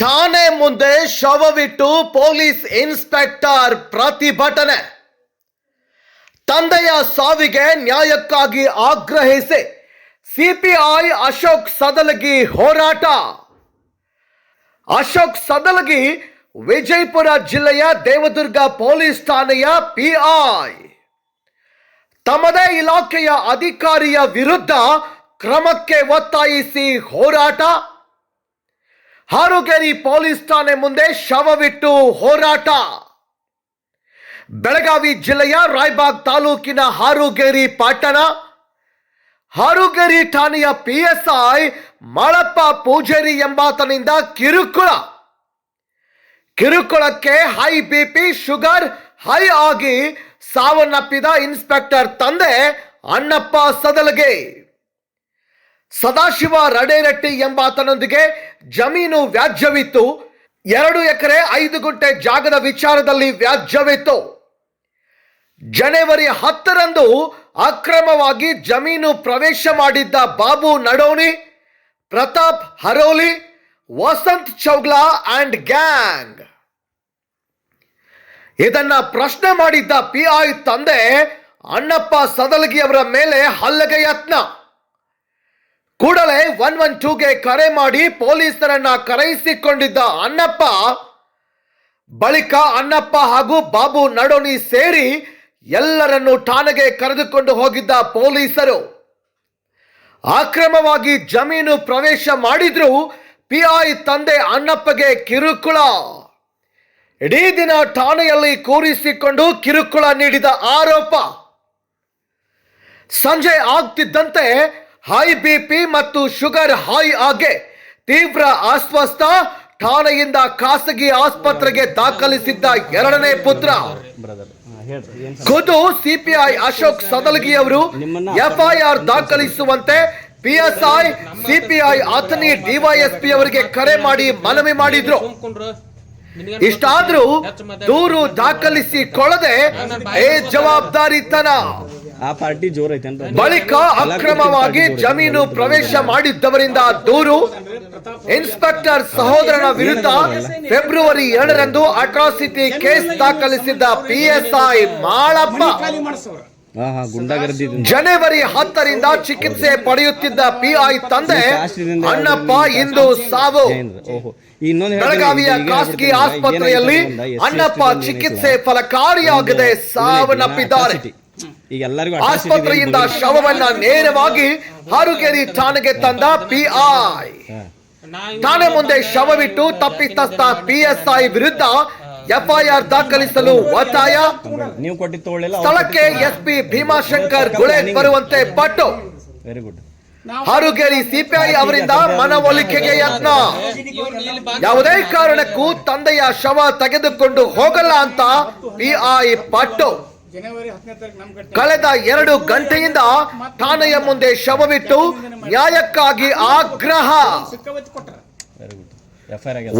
ಠಾಣೆ ಮುಂದೆ ಶವವಿಟ್ಟು police inspector ಪ್ರತಿಭಟನೆ. ತಂದೆಯ ಸಾವಿಗೆ ನ್ಯಾಯಕ್ಕಾಗಿ ಆಗ್ರಹಿಸಿ ಸಿಪಿಐ ಅಶೋಕ್ ಸದಲಗಿ ಹೋರಾಟ. ಅಶೋಕ್ ಸದಲಗಿ ವಿಜಯಪುರ ಜಿಲ್ಲೆಯ ದೇವದುರ್ಗ ಪೊಲೀಸ್ ಠಾಣೆಯ ಪಿಐ ತಮ್ಮದೇ ಇಲಾಖೆಯ ಅಧಿಕಾರಿಯ ವಿರುದ್ಧ ಕ್ರಮಕ್ಕೆ ಒತ್ತಾಯಿಸಿ ಹೋರಾಟ. ಹಾರುಗೇರಿ ಪೊಲೀಸ್ ಠಾಣೆ ಮುಂದೆ ಶವವಿಟ್ಟು ಹೋರಾಟ. ಬೆಳಗಾವಿ ಜಿಲ್ಲೆಯ ರಾಯ್ಬಾಗ್ ತಾಲೂಕಿನ ಹಾರುಗೇರಿ ಪಟ್ಟಣ, ಹಾರುಗೇರಿ ಠಾಣೆಯ ಪಿಎಸ್ಐ ಮಾಳಪ್ಪ ಪೂಜೇರಿ ಎಂಬಾತನಿಂದ ಕಿರುಕುಳ. ಕಿರುಕುಳಕ್ಕೆ ಹೈ ಬಿಪಿ ಶುಗರ್ ಹೈ ಆಗಿ ಸಾವನ್ನಪ್ಪಿದ ಇನ್ಸ್ಪೆಕ್ಟರ್ ತಂದೆ ಅಣ್ಣಪ್ಪ ಸದಲಗೆ. ಸದಾಶಿವ ರಡೇರಟ್ಟಿ ಎಂಬಾತನೊಂದಿಗೆ ಜಮೀನು ವ್ಯಾಜ್ಯವಿತ್ತು. ಎರಡು ಎಕರೆ, ಐದು ಗುಂಟೆ ಜಾಗದ ವಿಚಾರದಲ್ಲಿ ವ್ಯಾಜ್ಯವಿತ್ತು. ಜನವರಿ ಹತ್ತರಂದು ಅಕ್ರಮವಾಗಿ ಜಮೀನು ಪ್ರವೇಶ ಮಾಡಿದ್ದ ಬಾಬು ನಡೋಣಿ, ಪ್ರತಾಪ್ ಹರೋಲಿ, ವಸಂತ್ ಚೌಗ್ಲಾ ಅಂಡ್ ಗ್ಯಾಂಗ್. ಇದನ್ನ ಪ್ರಶ್ನೆ ಮಾಡಿದ್ದ ಪಿಐ ತಂದೆ ಅಣ್ಣಪ್ಪ ಸದಲಗಿ ಅವರ ಮೇಲೆ ಹಲ್ಲಗೆ ಯತ್ನ. ಕೂಡಲೇ ಒನ್ ಒನ್ ಟೂಗೆ ಕರೆ ಮಾಡಿ ಪೊಲೀಸರನ್ನ ಕರೆಯಿಸಿಕೊಂಡಿದ್ದ ಅಣ್ಣಪ್ಪ, ಬಳಿಕ ಅಣ್ಣಪ್ಪ ಹಾಗೂ ಬಾಬು ನಡೋನಿ ಸೇರಿ ಎಲ್ಲರನ್ನು ಠಾಣೆಗೆ ಕರೆದುಕೊಂಡು ಹೋಗಿದ್ದ ಪೊಲೀಸರು. ಅಕ್ರಮವಾಗಿ ಜಮೀನು ಪ್ರವೇಶ ಮಾಡಿದ್ರು ಪಿಐ ತಂದೆ ಅಣ್ಣಪ್ಪಗೆ ಕಿರುಕುಳ. ಇಡೀ ದಿನ ಠಾಣೆಯಲ್ಲಿ ಕೂರಿಸಿಕೊಂಡು ಕಿರುಕುಳ ನೀಡಿದ ಆರೋಪ. ಸಂಜೆ ಆಗ್ತಿದ್ದಂತೆ ಹೈ ಬಿ ಪಿ ಮತ್ತು ಶುಗರ್ ಹೈ ಆಗಿ ತೀವ್ರ ಅಸ್ವಸ್ಥ ಠಾಣೆಯಿಂದ ಖಾಸಗಿ ಆಸ್ಪತ್ರೆಗೆ ದಾಖಲಿಸಿದ್ದ ಎರಡನೇ ಪುತ್ರ. ಖುದ್ದು ಸಿಪಿಐ ಅಶೋಕ್ ಸದಲಗಿ ಅವರು ಎಫ್ಐಆರ್ ದಾಖಲಿಸುವಂತೆ ಪಿಎಸ್ಐ ಸಿಪಿಐ ಅಥನಿ ಡಿವೈಎಸ್ಪಿ ಅವರಿಗೆ ಕರೆ ಮಾಡಿ ಮನವಿ ಮಾಡಿದ್ರು. ಇಷ್ಟಾದ್ರೂ ದೂರು ದಾಖಲಿಸಿಕೊಳ್ಳದೆ ಜವಾಬ್ದಾರಿತನ. ಆ ಪಾರ್ಟಿ ಜೋರ್ ಐತೇನ್ರಿ ಬಳಿಕ ಅಕ್ರಮವಾಗಿ ಜಮೀನು ಪ್ರವೇಶ ಮಾಡಿದ್ದವರಿಂದ ದೂರು. ಇನ್ಸ್ಪೆಕ್ಟರ್ ಸಹೋದರನ ವಿರುದ್ಧ ಫೆಬ್ರವರಿ ಎರಡರಂದು ಅಟ್ರಾಸಿಟಿ ಕೇಸ್ ದಾಖಲಿಸಿದ್ದ ಪಿಎಸ್ಐ ಮಾಳಪ್ಪ. ಜನವರಿ ಹತ್ತರಿಂದ ಚಿಕಿತ್ಸೆ ಪಡೆಯುತ್ತಿದ್ದ ಪಿಐ ತಂದೆ ಅಣ್ಣಪ್ಪ ಇಂದು ಸಾವು. ಬೆಳಗಾವಿಯ ಖಾಸಗಿ ಆಸ್ಪತ್ರೆಯಲ್ಲಿ ಅಣ್ಣಪ್ಪ ಚಿಕಿತ್ಸೆ ಫಲಕಾರಿಯಾಗದೆ ಸಾವನ್ನಪ್ಪಿದ್ದಾರೆ. ಈಗ ಎಲ್ಲರಿಗೂ ಆಸ್ಪತ್ರೆಯಿಂದ ಶವವನ್ನ ನೇರವಾಗಿ ಹಾರುಗೇರಿ ಠಾಣೆಗೆ ತಂದ ಪಿಐ ಠಾಣೆ ಮುಂದೆ ಶವವಿಟ್ಟು ತಪ್ಪಿತಸ್ಥ ಪಿಎಸ್ಐ ವಿರುದ್ಧ ಎಫ್ಐಆರ್ ದಾಖಲಿಸಲು ಒತ್ತಾಯ. ನೀವು ಸ್ಥಳಕ್ಕೆ ಎಸ್ಪಿ ಭೀಮಾಶಂಕರ್ ಗುಳೆ ಬರುವಂತೆ ಪಟ್ಟು. ವೆರಿ ಗುಡ್ ಹಾರುಗೇರಿ ಸಿಪಿಐ ಅವರಿಂದ ಮನವೊಲಿಕೆಗೆ ಯತ್ನ. ಯಾವುದೇ ಕಾರಣಕ್ಕೂ ತಂದೆಯ ಶವ ತೆಗೆದುಕೊಂಡು ಹೋಗಲ್ಲ ಅಂತ ಪಿಐ ಪಟ್ಟು. ಕಳೆದ ಎರಡು ಗಂಟೆಯಿಂದ ಠಾಣೆಯ ಮುಂದೆ ಶವವಿಟ್ಟು ನ್ಯಾಯಕ್ಕಾಗಿ ಆಗ್ರಹ.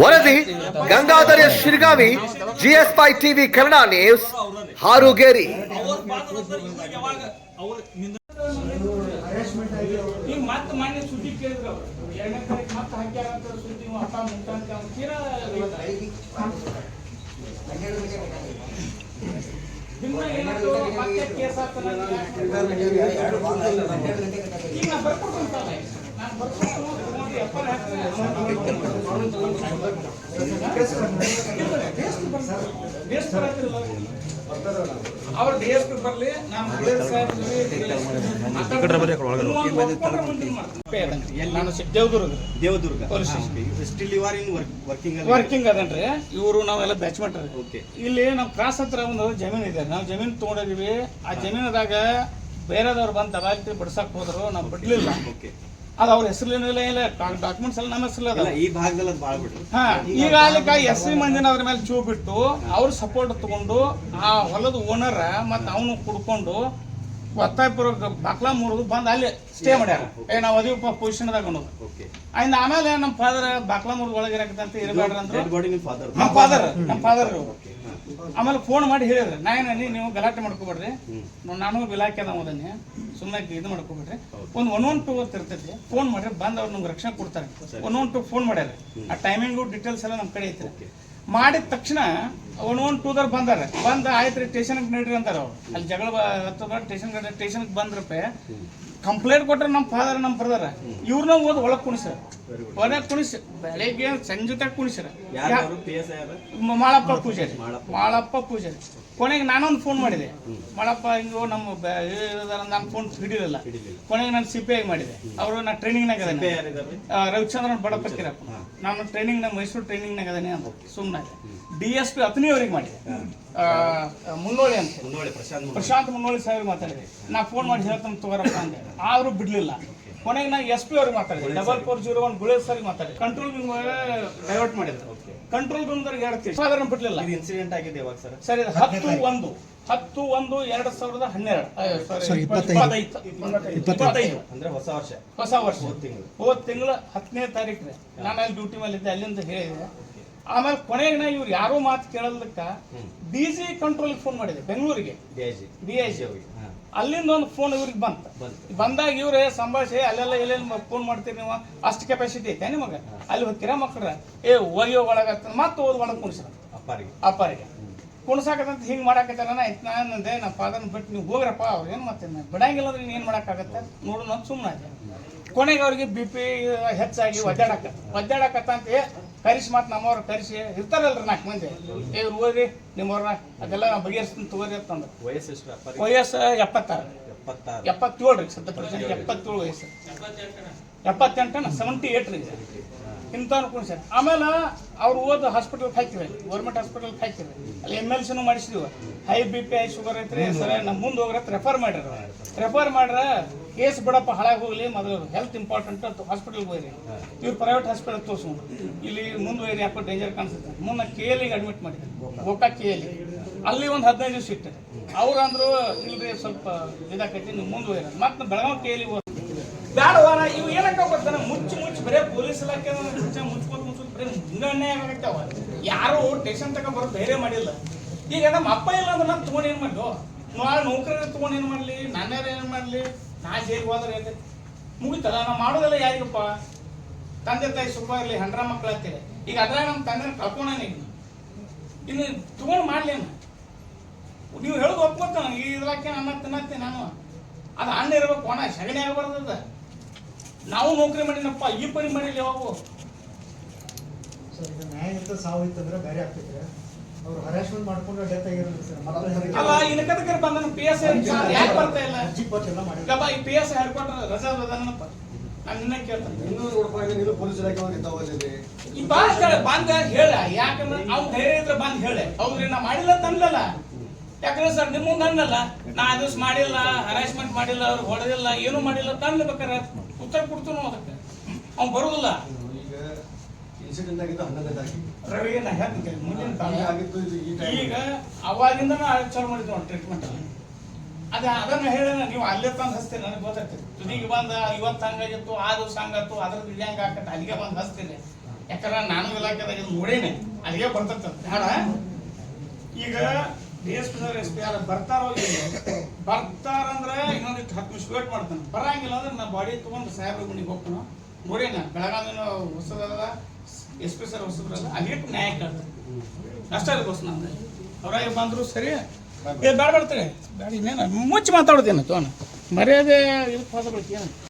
ವರದಿ Gangadhar Shirgavi GS Pai TV Kannada news Harugeri. ಸುದ್ದಿ ಈಗ ಬರ್ಕೊಡ್ತೀನಿ ನಾನು ಅವ್ರ ಡಿ ಎಸ್ ಪಿ ಬರ್ಲಿ ನಾನು Devadurga. Devadurga. Still you are in working working ಅದನ್ರಿ. ಇವರು ನಾವೆಲ್ಲ ಬ್ಯಾಚ್ಮೆಂಟ್ ಓಕೆ ಇಲ್ಲಿ ನಮ್ಮ ಕ್ರಾಸ್ ಹತ್ರ ಒಂದು ಜಮೀನ್ ಇದೆ. ನಾವು ಜಮೀನ್ ತಗೊಂಡಿದೀವಿ. ಆ ಜಮೀನದಾಗ ಬೇರೆದವ್ರು ಬಂದು ದಬಾಯಿಸಿ ಬಿಡ್ಸಕ್ ಹೋದ್ರು ನಾವು ಬಿಡ್ಲಿಲ್ಲ. ಓಕೆ ಅದು ಅವ್ರ ಹೆಸರಿನ ಇಲ್ಲ ಡಾಕ್ಯುಮೆಂಟ್ಸ್ ಎಲ್ಲ ನಮ್ಮ ಹೆಸರು ಅದ ಈ ಭಾಗದಲ್ಲಿ ಭಾಳ ಬಿಡ್ರಿ. ಹಾ ಈಗ ಅಲ್ಲಿ ಎಸ್ ಸಿ ಮಂದಿನ ಅದ್ರ ಮೇಲೆ ಚೂ ಬಿಟ್ಟು ಅವ್ರ ಸಪೋರ್ಟ್ ತಗೊಂಡು ಆ ಹೊಲದ ಓನರ್ ಮತ್ತು ಅವನು ಕುಡ್ಕೊಂಡು ಒತ್ತಾಯಪೂರ್ವಕ ಬಾಕ್ಲಾ ಮುರಿದು ಬಂದು ಅಲ್ಲಿ ಸ್ಟೇ ಮಾಡ್ಯಾರ. ಏ ನಾವು ಅದೀವಪ್ಪ ಪೊಸಿಷನ್ದಾಗ ಅನ್ನೋದು. ಆಯ್ತು ಆಮೇಲೆ ನಮ್ಮ ಫಾದರ್ ಬಾಕ್ಲಾ ಮುರಿದು ಒಳಗೆ ಇರಕತ್ತಂತ ಇರಬೇಡ್ರಿ ಅಂದ್ರೆ ನಮ್ಮ ಫಾದರ್ ನಮ್ಮ ಫಾದರ್ ಆಮೇಲೆ ಫೋನ್ ಮಾಡಿ ಹೇಳಿದ್ರೆ. ನಾನು ನೀವು ಗಲಾಟೆ ಮಾಡ್ಕೋಬೇಡ್ರಿ. ನಾನು ಇಲಾಖೆ ಅದಾವ ಅದನ್ನೇ ಸುಮ್ಮನೆ ಇದು ಮಾಡ್ಕೋಬೇಡ್ರಿ. ಒಂದು ಒನ್ ಒನ್ ಟು ಅಂತ ಇರ್ತೈತಿ. ಫೋನ್ ಮಾಡ್ರಿ ಬಂದ್ ಅವ್ರು ನಮ್ಗೆ ರಕ್ಷಣೆ ಕೊಡ್ತಾರೆ. ಒನ್ ಒನ್ ಟು ಫೋನ್ ಮಾಡ್ಯಾರ. ಆ ಟೈಮಿಂಗು ಡೀಟೇಲ್ಸ್ ಎಲ್ಲ ನಮ್ಮ ಕಡೆ ಐತ್ರಿ. ಮಾಡಿದ ತಕ್ಷಣ ಒನ್ ಒನ್ ಟೂದರ್ ಬಂದಾರ. ಬಂದ ಆಯ್ತು ರೀ ಸ್ಟೇಷನ್ಗೆ ನಡೀರಿ ಅಂತಾರ ಅವ್ರು. ಅಲ್ಲಿ ಜಗಳ ಹತ್ತದ ಸ್ಟೇಷನ್ ಸ್ಟೇಷನ್ಗೆ ಬಂದ್ರಪ್ಪ ಕಂಪ್ಲೇಂಟ್ ಕೊಟ್ರೆ ನಮ್ಮ ಫಾದರ್ ನಮ್ಮ ಬ್ರದರ್ ಇವ್ರನ್ನ ಓದ್ ಒಳಗೆ ಕುಣಿಸ್ಯಾರ ಒಳಗೆ ಕುಣಿಸಿ ಬೆಳಿಗ್ಗೆ ಸಂಜೆ ಕುಣಿಸ್ಯಾರ ಮ- ಮಾಳಪ್ಪ ಪೂಜಾರಿ. ಮಾಳಪ್ಪ. ಪೂಜಾರಿ. ಕೊನೆಗೆ ನಾನೊಂದು ಫೋನ್ ಮಾಡಿದೆ. ಮಾಳಪ್ಪ ಹಿಂಗೋ ನಮ್ಮ ನಾನು ಫೋನ್ ಹಿಡಿಲಿಲ್ಲ. ಕೊನೆಗೆ ನಾನು ಸಿ ಪಿ ಐ ಮಾಡಿದೆ. ಅವರು ನಾನು ಟ್ರೈನಿಂಗ್ನಾಗ ನಾಗ ರವಿಚಂದ್ರನ್ ಬಡಪಕ್ಕಿರಪ್ಪ ನಾನು ಟ್ರೈನಿಂಗ್ನಾಗ ಮೈಸೂರು ಟ್ರೈನಿಂಗ್ನಾಗ ಅದೇನೆ ಅಂತ. ಸುಮ್ಮನೆ ಡಿ ಎಸ್ ಪಿ ಅತನಿ ಅವ್ರಿಗೆ ಮಾಡಿದೆ. ಮುನ್ನೋಳಿ ಅಂತ ಮುನ್ನೋಳಿ ಪ್ರಶಾಂತ್ ಮುನ್ನೋಳಿ. ಪ್ರಶಾಂತ್ ಮುನ್ನೋಳಿ ಸಾಹೇಬ್ ಮಾತಾಡಿದೆ ನಾ ಫೋನ್ ಮಾಡಿ ಹೇಳ್ತಾನೆ ತಗೋರಪ್ಪ ಅಂದೆ. ಆದ್ರೂ ಬಿಡ್ಲಿಲ್ಲ. ಕೊನೆಗೆ ನಾ ಎಸ್ ಪಿ ಅವ್ರಿಗೆ ಮಾತಾಡಿದೆ. Double four zero one Gule sir ಮಾತಾಡಿದೆ. ಕಂಟ್ರೋಲ್ ರೂಮ್ ಡೈವರ್ಟ್ ಮಾಡಿದ್ರು. ಕಂಟ್ರೋಲ್ ರೂಮ್ ಹೇಳ್ತೀವಿ ಸಾಧಾರಣ ಬಿಡ್ಲಿಲ್ಲ. ಇದು ಇನ್ಸಿಡೆಂಟ್ ಆಗಿದೆ ಇವಾಗ ಸರ್? ಸರಿ ಹತ್ತು ಒಂದು. ಹತ್ತು ಒಂದು ಎರಡ್ ಸಾವಿರದ ಹನ್ನೆರಡು. ಅಂದ್ರೆ ಹೊಸ ವರ್ಷ. ಹೊಸ ವರ್ಷ. ಹೋದ್ ತಿಂಗಳು. ಹೋದ್ ತಿಂಗಳು ಹತ್ತನೇ ತಾರೀಕು ನಾನು ಅಲ್ಲಿ ಡ್ಯೂಟಿ ಮೇಲೆ ಇದ್ದೆ ಅಲ್ಲಿಂದ ಹೇಳಿದೆ. ಆಮೇಲೆ ಕೊನೆಗೆ ನಾ ಇವ್ರು ಯಾರೋ ಮಾತು ಕೇಳೋದಕ್ಕ ಡಿ ಜಿ ಕಂಟ್ರೋಲ್ ಫೋನ್ ಮಾಡಿದೆ ಬೆಂಗಳೂರಿಗೆ. D I G. ಅವ್ರಿಗೆ. ಅಲ್ಲಿಂದ ಒಂದು ಫೋನ್ ಇವ್ರಿಗೆ ಬಂತ. ಬಂದಾಗ ಇವ್ರೆ ಸಂಭಾಷೆ ಅಲ್ಲೆಲ್ಲ ಎಲ್ಲೆಲ್ಲಿ ಫೋನ್ ಮಾಡ್ತೀರಿ ನೀವು? ಅಷ್ಟು ಕೆಪಾಸಿಟಿ ಐತೆ ನಿಮಗೆ? ಅಲ್ಲಿ ಹೋಗ್ತೀರಾ ಮಕ್ಕಳ? ಏ ಒಯ್ಯೋ ಒಳಗತ್ತ ಮತ್ತೆ ಓದ್ ಒಳಗೆ ಕುಣಿಸ್ರ ಅಪ್ಪಾರಿಗೆ. ಅಪ್ಪಾರಿಗೆ. ಕುಣಿಸಾಕತ್ತಂತ ಹಿಂಗೆ ಮಾಡಾಕತ್ತಾರ ಆಯ್ತು ನಾನು ಅಂದೆ ನಮ್ಮ ಫಾದರ್ನ ಬಿಟ್ಟು ನೀವು ಹೋಗ್ರಪ್ಪ ಅವ್ರೇನು ಏನು ಮತ್ತೆ ನಾನು ಬಿಡಂಗಿಲ್ಲ ಅಂದ್ರೆ ಏನು ಮಾಡೋಕ್ಕಾಗತ್ತೆ ನೋಡೋಣ ನಾನು ಸುಮ್ಮನೆ ಕೊನೆಗೆ ಅವ್ರಿಗೆ ಬಿ ಪಿ ಹೆಚ್ಚಾಗಿ ಒದ್ದಾಡಕ ಒದ್ದಾಡಕತ್ತ ಅಂತ ಕರಿಸಿ ಮತ್ತು ನಮ್ಮವ್ರು ಕರಿಸಿ ಇರ್ತಾರಲ್ರಿ ನಾಲ್ಕು ಮಂದಿ. ಏ ಇವ್ರು ಹೋಗ್ರಿ ನಿಮ್ಮವ್ರನ್ನ ಅದೆಲ್ಲ ನಾವು ಬಗೆಹರಿಸ್ತೀನಿ ತಗೋರಿ ಅಂತಂದ್ರೆ ವಯಸ್ಸು ಎಷ್ಟು ವಯಸ್ಸು ಎಪ್ಪತ್ತಾರು. ಎಪ್ಪತ್ತಾರು. ಎಪ್ಪತ್ತೇಳು ರೀ ಸದ್ಯ ಪ್ರೆಸೆಂಟ್ ಎಪ್ಪತ್ತೇಳು ವಯಸ್ಸು. ಎಪ್ಪತ್ತೆಂಟನ? ಸೆವೆಂಟಿ ಏಟ್ ರೀ. ಇಂಥ ಅನ್ಕೊಂಡು ಸರ್ ಆಮೇಲೆ ಅವ್ರು ಓದ್ ಹಾಸ್ಪಿಟಲ್ಗೆ ಹಾಕ್ತೀವಿ ಗೌರ್ಮೆಂಟ್ ಹಾಸ್ಪಿಟಲ್ಗೆ ಹಾಕಿರಿ ಅಲ್ಲಿ ಎಂ ಎಲ್ ಸಿನೂ ಮಾಡಿಸಿದ್ವಿ. High B P high sugar ಐತ್ರಿ ಸರ್ ನಮ್ಮ ಮುಂದೆ ಹೋಗ್ರತ್ ರೆಫರ್ ಮಾಡ್ಯಾರ ರೆಫರ್ ಮಾಡ್ರ ಕೇಸ್ ಬಿಡಪ್ಪ ಹಾಳಾಗಿ ಹೋಗಲಿ ಮೊದಲು ಹೆಲ್ತ್ ಇಂಪಾರ್ಟೆಂಟ್ ಅಂತ ಹಾಸ್ಪಿಟಲ್ಗೆ ಹೋಗ್ರಿ ಇವ್ರು ಪ್ರೈವೇಟ್ ಹಾಸ್ಪಿಟಲ್ ತೋರಿಸ್. ಇಲ್ಲಿ ಮುಂದೆ ಹೋಗ್ರಿ ಯಾಕೋ ಡೇಂಜರ್ ಕಾಣಿಸುತ್ತೆ. ಮುಂದೆ ಕೆ ಎಲ್ಲಿಗೆ ಅಡ್ಮಿಟ್ ಮಾಡಿದ್ರು. ಗೋಕಾ ಕೆ ಎಲ್ಲಿ ಅಲ್ಲಿ ಒಂದು ಹದಿನೈದು ದಿವಸ ಇಟ್ಟರೆ. ಅವ್ರು ಅಂದ್ರು ಇಲ್ರಿ ಸ್ವಲ್ಪ ಇದಾಕೈತಿ ನೀವು ಮುಂದೆ ಹೋಗ್ರಿ ಮತ್ತೆ ಬೆಳಗಾವಿ ಕೆ ಎಲ್ಲಿ ಬ್ಯಾಡವಾರ ಇವು ಏನಕ್ಕೆ ಬರ್ತಾನೆ ಮುಚ್ಚಿ ಮುಚ್ಚಿ ಬರೀ ಪೊಲೀಸ್ ಇಲಾಖೆ ಮುಚ್ಚ ಮುಚ್ಚಿ ಮುಚ್ಚೋದು ಬರೀ ಮುಂಗಣ್ಣೆ ಆಗತ್ತವ ಯಾರು ಟೇಷನ್ ತಕ ಬರೋ ಧೈರ್ಯ ಮಾಡಿಲ್ಲ. ಈಗ ನಮ್ಮ ಅಪ್ಪ ಇಲ್ಲ ಅಂದ್ರೆ ನಾನು ತೊಗೊಂಡು ಏನು ಮಾಡ್ಲು? ನಾಳೆ ನೌಕರಿ ತೊಗೊಂಡು ಏನು ಮಾಡಲಿ? ನಾನೇ ಏನು ಮಾಡಲಿ? ನಾ ಸೇರಿ ಹೋದ್ರೆ ಮುಗಿತಲ್ಲ ನಾವು ಮಾಡೋದೆಲ್ಲ ಯಾರಿಗಪ್ಪ? ತಂದೆ ತಾಯಿ ಸುಖ ಇರಲಿ, ಹಂಡ್ರ ಮಕ್ಳು ಅಂತೀರಿ ಈಗ ಅದ್ರಾಗ ನಮ್ಮ ತಂದೆ ಕಳ್ಕೊಂಡಾನ ಈಗ ಇನ್ನು ತಗೊಂಡು ಮಾಡ್ಲಿ ಅಣ್ಣ ನೀವು ಹೇಳೋದು ಒಪ್ಕೊತ ಈ ಇದ್ರಾಕೆ ಅನ್ನ ತಿನ್ನತ್ತೆ ನಾನು. ಅದು ಅಣ್ಣ ಇರ್ಬೇಕು ಅಣ್ಣ ಸಗಣಿ ಆಗಬಾರ್ದದ ನಾವು ನೌಕರಿ ಮಾಡಿನಪ್ಪ, ಈ ಪರಿ ಮಾಡಿಲ್ಲ ಯಾವಾಗ ಸಾವು ಇತ್ತಂದ್ರೆ ಬೇರೆ ಆಗ್ತೈತ್ರಿ ಅವ್ರು ಹರಾಸ್ಮೆಂಟ್ ಮಾಡ್ಕೊಂಡು ಡೆತ್ ಆಗಿರೋದು ಸರ್. ಮತ್ತೆ ಅಲ್ಲ ಇನ್ಕದಕ್ಕೆ ಬಂದ ಪಿ ಎಸ್ ಯಾಕೆ ಬರ್ತಾ ಇಲ್ಲ? ಗಬ್ಬ ಈ ಪಿ ಎಸ್ ಹೇಳ್ಕೊಟ್ರ ರಜಾ ಅದಾನಪ್ಪ ನಾನು ನಿನ್ನ ಕೇಳ್ತಾನೆ. ಇನ್ನೂರು ರೂಪಾಯಿ ನೀವು ಪೊಲೀಸ್ ಇಲಾಖೆ ಅವ್ರಿಗೆ ತಗೋದಿರಿ ಈ ಬಾ ಕೇಳ ಬಂದ ಹೇಳ ಯಾಕಂದ್ರೆ ಅವ್ನು ಧೈರ್ಯ ಇದ್ರೆ ಬಂದ್ ಹೇಳೆ. ಹೌದ್ರಿ ನಾ ಮಾಡಿಲ್ಲ ಅಂತ ಅನ್ಲಲ್ಲ. ಯಾಕಂದ್ರೆ ಸರ್ ನಿಮ್ಮ ಮುಂದೆ ಅನ್ನಲ್ಲ ನಾ ದಿವ್ಸ ಮಾಡಿಲ್ಲ ಹರಾಸ್ಮೆಂಟ್ ಮಾಡಿಲ್ಲ ಅವ್ರು ಹೊಡೆದಿಲ್ಲ ಏನು ಮಾಡಿಲ್ಲ ಅಂತ ಅನ್ಬೇಕಾರೆ ಉತ್ತರ ಕೊಡ್ತು ನಾವು ಅದಕ್ಕೆ. ಅವ್ನು ಬರುದಿಲ್ಲ. ಈಗ ಇನ್ಸಿಡೆಂಟ್ ಆಗಿದ್ದು ಹನ್ನೊಂದನೇ ತಾರೀಕು ರವಿ ನಾ ಹೇಳ್ತೀನಿ ಮುಂದಿನ ಕಾಲ. ಈಗ ಆಗಿದ್ದು ಇದು ಈ ಟೈಮ್ ಈಗ ಅವಾಗಿಂದ ಚಾಲು ಮಾಡಿದ್ವಿ ಟ್ರೀಟ್ಮೆಂಟ್ ಅದ ಅದನ್ನ ಹೇಳ ನೀವು ಅಲ್ಲೇ ತಂದು ಹಚ್ತೀರಿ ನನಗೆ ಗೊತ್ತಾಗ್ತದೆ. ತುದಿಗೆ ಬಂದ ಇವತ್ತು ಹಂಗಾಗಿತ್ತು ಆ ದಿವಸ ಹಂಗಾತು ಅದ್ರದ್ದು ಇದು ಹೆಂಗ ಅಲ್ಲಿಗೆ ಬಂದು ಹಚ್ತೀನಿ. ಯಾಕಂದ್ರೆ ನಾನು ಇಲಾಖೆದಾಗ ಇದು ನೋಡೇನೆ ಅಲ್ಲಿಗೆ ಬರ್ತೈತೆ ಬೇಡ ಈಗ D S P sir S P ಯಾರು ಬರ್ತಾರೋ ಇಲ್ಲ ಬರ್ತಾರಂದ್ರೆ ಇನ್ನೊಂದಿಷ್ಟು ಹತ್ತು ನಿಮಿಷ ವೇಟ್ ಮಾಡ್ತಾನೆ. ಬರಂಗಿಲ್ಲ ಅಂದ್ರೆ ನಾ ಬಾಡಿ ತೊಗೊಂಡು ಸಾಹೇಬ್ರ ಗುಣಿಗೆ ಹೋಗ್ತಾನೆ. ನೋಡೇನ ಬೆಳಗಾವಿನ ಹೊಸದಲ್ಲ. ಎಸ್ ಪಿ ಸರ್ ಹೊಸದ್ರಲ್ಲ ಅಲ್ಲಿಗೆ ನ್ಯಾಯ ಕೇಳ್ತಾರೆ ಅಷ್ಟೇ ಅದಕ್ಕೋಸ್ಕರ ನಾನು ಅವ್ರಾಗ ಬಂದ್ರು ಸರಿ. ಏ, ಬೇಡ ಬರ್ತಾರೆ ಬೇಡ, ಇನ್ನೇನು? ಮುಚ್ಚಿ ಮಾತಾಡೋದೇನು ತೋಣ. ಮರ್ಯಾದೆ ಇದಕ್ಕೆ ಬಳಕೆ ಏನು